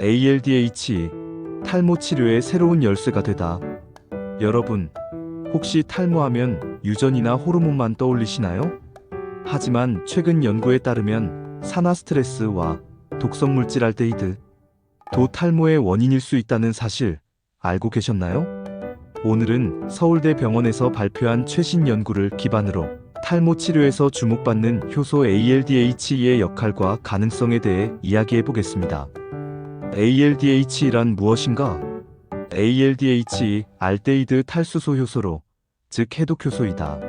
ALDH 탈모 치료의 새로운 열쇠가 되다. 여러분, 혹시 탈모하면 유전이나 호르몬만 떠올리시나요? 하지만 최근 연구에 따르면 산화 스트레스와 독성 물질 알데히드, 도 탈모의 원인일 수 있다는 사실 알고 계셨나요? 오늘은 서울대 병원에서 발표한 최신 연구를 기반으로 탈모 치료에서 주목받는 효소 ALDH의 역할과 가능성에 대해 이야기해 보겠습니다. ALDH란 무엇인가? ALDH 알데히드 탈수소 효소로 즉 해독 효소이다.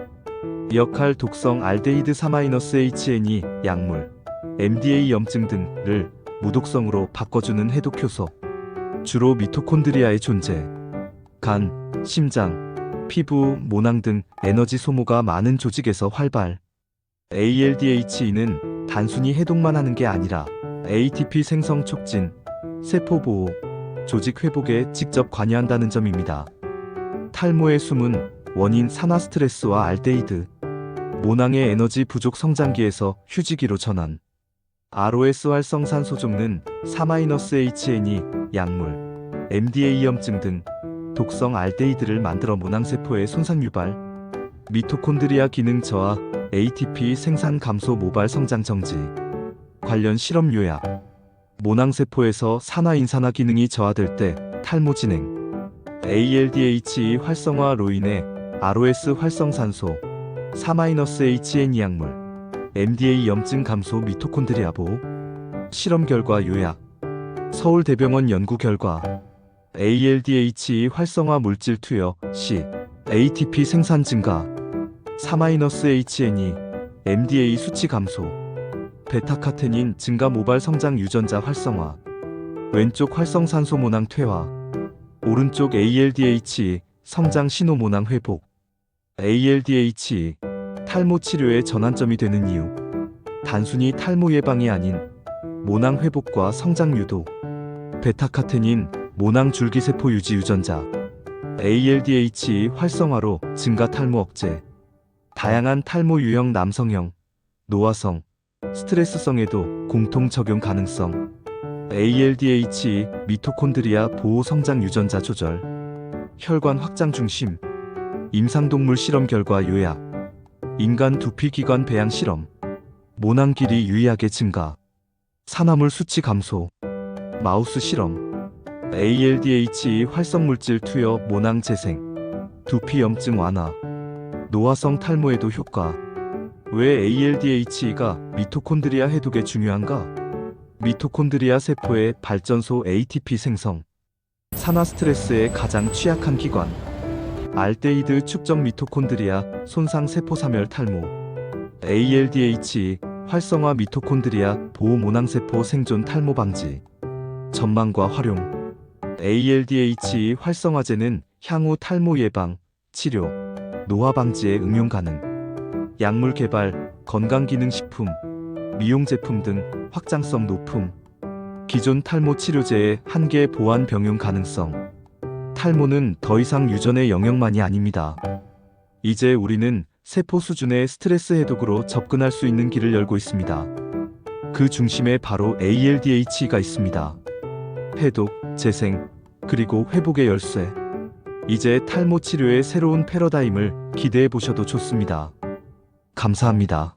역할 독성 알데히드 3-HN이 약물, MDA 염증 등을 무독성으로 바꿔주는 해독 효소. 주로 미토콘드리아의 존재. 간, 심장, 피부, 모낭 등 에너지 소모가 많은 조직에서 활발. ALDH는 단순히 해독만 하는 게 아니라 ATP 생성 촉진, 세포 보호, 조직 회복에 직접 관여한다는 점입니다. 탈모의 숨은 원인 산화 스트레스와 알데히드, 모낭의 에너지 부족 성장기에서 휴지기로 전환. ROS 활성산소 족는 4-HN이 약물, MDA 염증 등 독성 알데히드를 만들어 모낭세포의 손상 유발, 미토콘드리아 기능 저하, ATP 생산 감소 모발 성장 정지. 관련 실험 요약. 모낭세포에서 산화인산화 기능이 저하될 때 탈모 진행. ALDH 활성화로 인해 ROS 활성산소, 4-HN 약물, MDA 염증 감소 미토콘드리아 보호. 실험 결과 요약. 서울대병원 연구 결과 ALDH 활성화 물질 투여 시 ATP 생산 증가 4-HN이 MDA 수치 감소 베타카테닌 증가 모발 성장 유전자 활성화. 왼쪽 활성산소 모낭 퇴화. 오른쪽 ALDH 성장 신호 모낭 회복. ALDH 탈모 치료의 전환점이 되는 이유. 단순히 탈모 예방이 아닌 모낭 회복과 성장 유도. 베타카테닌 모낭 줄기세포 유지 유전자. ALDH 활성화로 증가 탈모 억제. 다양한 탈모 유형 남성형 노화성 스트레스성에도 공통 적용 가능성. ALDH 미토콘드리아 보호 성장 유전자 조절. 혈관 확장 중심. 임상동물 실험 결과 요약. 인간 두피 기관 배양 실험. 모낭 길이 유의하게 증가. 산화물 수치 감소. 마우스 실험. ALDH 활성 물질 투여 모낭 재생. 두피 염증 완화. 노화성 탈모에도 효과 왜 ALDH가 미토콘드리아 해독에 중요한가? 미토콘드리아 세포의 발전소 ATP 생성. 산화 스트레스에 가장 취약한 기관. 알데히드 축적 미토콘드리아 손상 세포 사멸 탈모. ALDH 활성화 미토콘드리아 보호 모낭 세포 생존 탈모 방지. 전망과 활용. ALDH 활성화제는 향후 탈모 예방, 치료, 노화 방지에 응용 가능 약물 개발, 건강기능식품, 미용 제품 등 확장성 높음 기존 탈모 치료제의 한계 보완 병용 가능성 탈모는 더 이상 유전의 영역만이 아닙니다. 이제 우리는 세포 수준의 스트레스 해독으로 접근할 수 있는 길을 열고 있습니다. 그 중심에 바로 ALDH가 있습니다. 해독, 재생, 그리고 회복의 열쇠. 이제 탈모 치료의 새로운 패러다임을 기대해 보셔도 좋습니다. 감사합니다.